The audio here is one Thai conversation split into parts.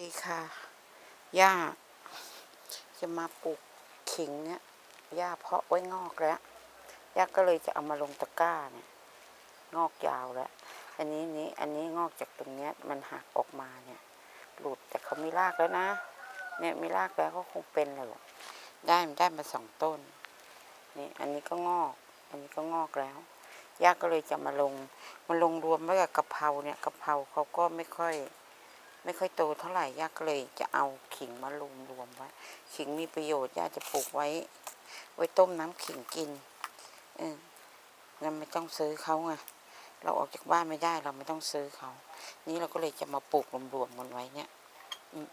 ดีค่ะย่าจะมาปลูกขิงเนี่ยย่าเพาะไว้งอกแล้วย่าก็เลยจะเอามาลงตะกร้าเนี่ย งอกยาวแล้ว อันนี้นี้อันนี้งอกจากตรงเนี้ย มันหักออกมาเนี่ย หลุดแต่เขามีรากแล้วนะ เนี่ยมีรากแล้วก็คงเป็นแหละได้มันได้มาสองต้น นี่อันนี้ก็งอก อันนี้ก็งอกแล้วย่าก็เลยจะมาลงมาลงรวมไว้กับกะเพราเนี่ยกะเพราเขาก็ไม่ค่อย ไม่ค่อยโตเท่าไหร่ย่าก็เลยจะเอาขิงมารวมรวมไว้ ขิงมีประโยชน์ย่าจะปลูกไว้ ไว้ต้มน้ำขิงกิน เอองั้นไม่ต้องซื้อเขาไงเราออกจากบ้านไม่ได้เราไม่ต้องซื้อเขา นี่เราก็เลยจะมาปลูกรวมๆกันไว้เนี่ย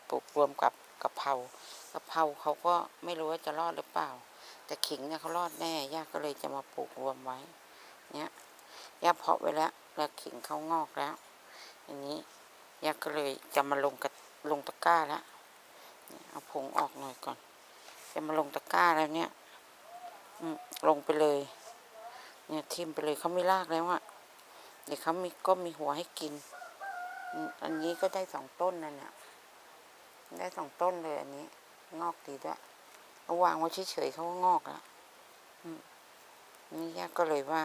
ปลูกรวมกับกะเพรากะเพราเขาก็ไม่รู้ว่าจะรอดหรือเปล่า แต่ขิงเนี่ยเขารอดแน่ย่าก็เลยจะมาปลูกรวมไว้ เนี่ยย่าเพาะไว้แล้วแล้วขิงเขางอกแล้วอย่างนี้ ย่าก็เลยจะมาลงกับลงตะกร้าแล้วเอาผงออกหน่อยก่อน จะมาลงตะกร้าแล้วเนี่ยอลงไปเลย เนี่ยทิมไปเลยเขาไม่ลากแล้วอะเดี๋ยวเขามีก็มีหัวให้กิน อันนี้ก็ได้สองต้นนั่นเนี่ยได้สองต้นเลยอันนี้ งอกดีด้วยเอาวางไว้เฉยๆเขาก็งอกแล้วอืมนี่ยาก็เลยว่า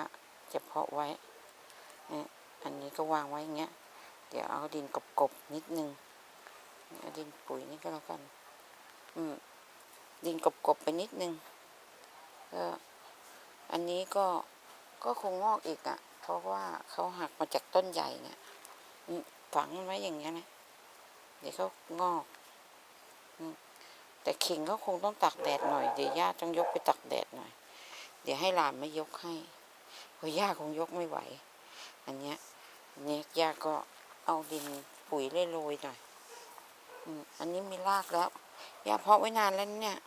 จะเพาะไว้ อันนี้ก็วางไว้อย่างเงี้ย ดี๋ยวเอาดินกบๆนิดนึงเอาดินปุ๋ยนี่ก็แล้วกัน อืม ดินกบๆไปนิดนึงก็อันนี้ก็ก็คงงอกอีกอะ่ะ เพราะว่าเขาหักมาจากต้นใหญ่เนี่ยฝังมันไว้อย่างเงี้ยนะเดี๋ยวเขางอกอืมแต่ขิงเขาคงต้องตากแดดหน่อยเดี๋ยวย่าต้องยกไปตากแดดหน่อย เดี๋ยวให้หลานไม่ยกให้เพราะย่าคงยกไม่ไหว อันเนี้ยอันนี้ย่าก็ เอาดินปุ๋ยโรยๆหน่อยอันนี้มีรากแล้วย่าเพาะไว้นานแล้วเนี่ย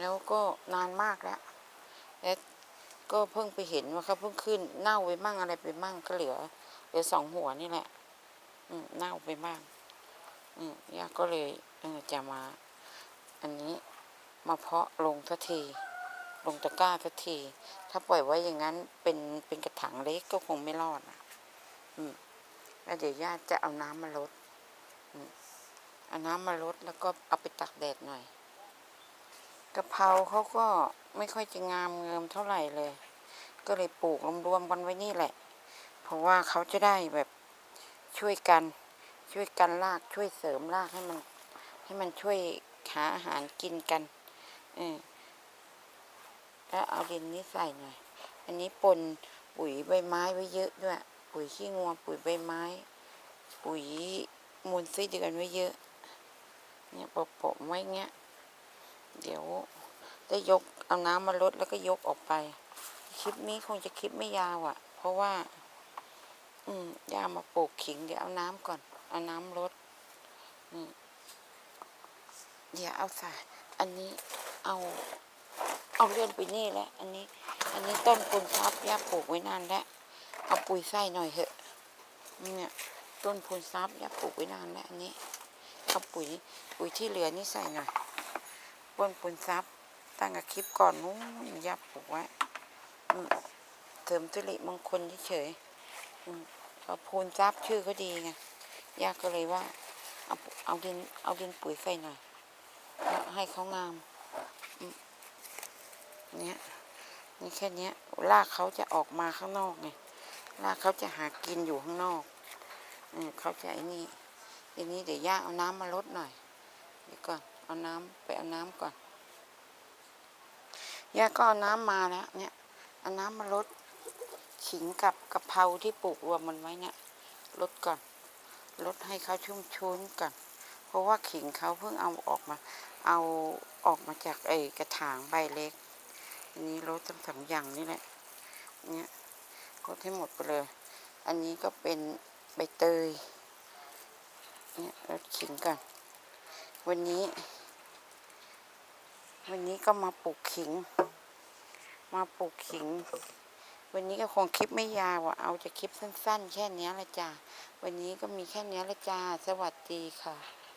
แล้วก็นานมากแล้วแล้วก็เพิ่งไปเห็นว่าเขาเพิ่งขึ้นเน่าไปมั่งอะไรไปมั่งก็เหลือเหลือสองหัวนี่แหละ อืมเน่าไปบ้างอืมย่าก็เลยเออจะมา อันนี้มาเพาะลงทันที ลงตะกร้าทันที ถ้าปล่อยไว้อย่างนั้นเป็นเป็นกระถางเล็กก็คงไม่รอดอะ อืม แล้วเดี๋ยวญาติจะเอาน้ำมาลดอืมเอาน้ำมาลดแล้วก็เอาไปตักแดดหน่อยกะเพราเขาก็ไม่ค่อยจะงามเงิมเท่าไหร่เลย ก็เลยปลูกรวมๆกันไว้นี่แหละ เพราะว่าเขาจะได้แบบช่วยกันช่วยกันรากช่วยเสริมรากให้มันให้มันช่วยหาอาหารกินกันเออแล้วเอาดินนี้ใส่หน่อย อันนี้ปนปุ๋ยใบไม้ไว้เยอะด้วย ปุ๋ยขี้งัวปุ๋ยใบไม้ ปุ๋ยมูลไส้เดือนไว้เยอะ เนี่ยโปะๆไว้เงี้ย เดี๋ยวได้ยกเอาน้ำมาลดแล้วก็ยกออกไป คลิปนี้คงจะคลิปไม่ยาวอะ่ะ เพราะว่า อืมย่ามาปลูกขิง เดี๋ยวเอาน้ำก่อน เอาน้ำลดอืมเดี๋ยวเอาใส่อันนี้เอา เอาเลื่อนไปนี่แหละอันนี้ อันนี้ต้นปูนซับย่าปลูกไว้นานแล้ว เอาปุ๋ยใส่หน่อยเถอะเนี่ยต้นพูนซับย่าปลูกไว้นานแล้วอันนี้เอาปุ๋ยปุ๋ยที่เหลือนี่ใส่หน่อยต้นพูนซับตั้งกับคลิปก่อนนู้นย่าปลูกไว้เสริมสิริมงคลเฉยๆเอาพูนซับชื่อก็ดีไงย่าก็เลยว่าเอาเอาดินเอาดินปุ๋ยใส่หน่อยแล้วให้เขางามอืมเนี่ยนี่แค่เนี้ยรากเขาจะออกมาข้างนอกไง ราเขาจะหากินอยู่ข้างนอกเขาจะไอ้นี่ทีนี้เดี๋ยวย่าเอาน้ำมาลดหน่อยเดี๋ยวก่อนเอาน้ำไปเอาน้ำก่อนย่าก็เอาน้ำมาแล้วเนี่ยเอาน้ำมาลดขิงกับกะเพราที่ปลูกรวมมันไว้เนี่ยลดก่อนลดให้เขาชุ่มชื้นก่อน เพราะว่าขิงเขาเพิ่งเอาออกมา เอาออกมาจากไอ้กระถางใบเล็กอันนี้รสทั้งสองอย่างนี่แหละเนี่ย รสให้หมดไปเลย อันนี้ก็เป็นใบเตย เนี่ยรสขิงกัน วันนี้ วันนี้ก็มาปลูกขิง มาปลูกขิง วันนี้ก็คงคลิปไม่ยาวอะเอาจะคลิปสั้น ๆ แค่เนี้ยละจ้าวันนี้ก็มีแค่เนี้ยละจ้าสวัสดีค่ะ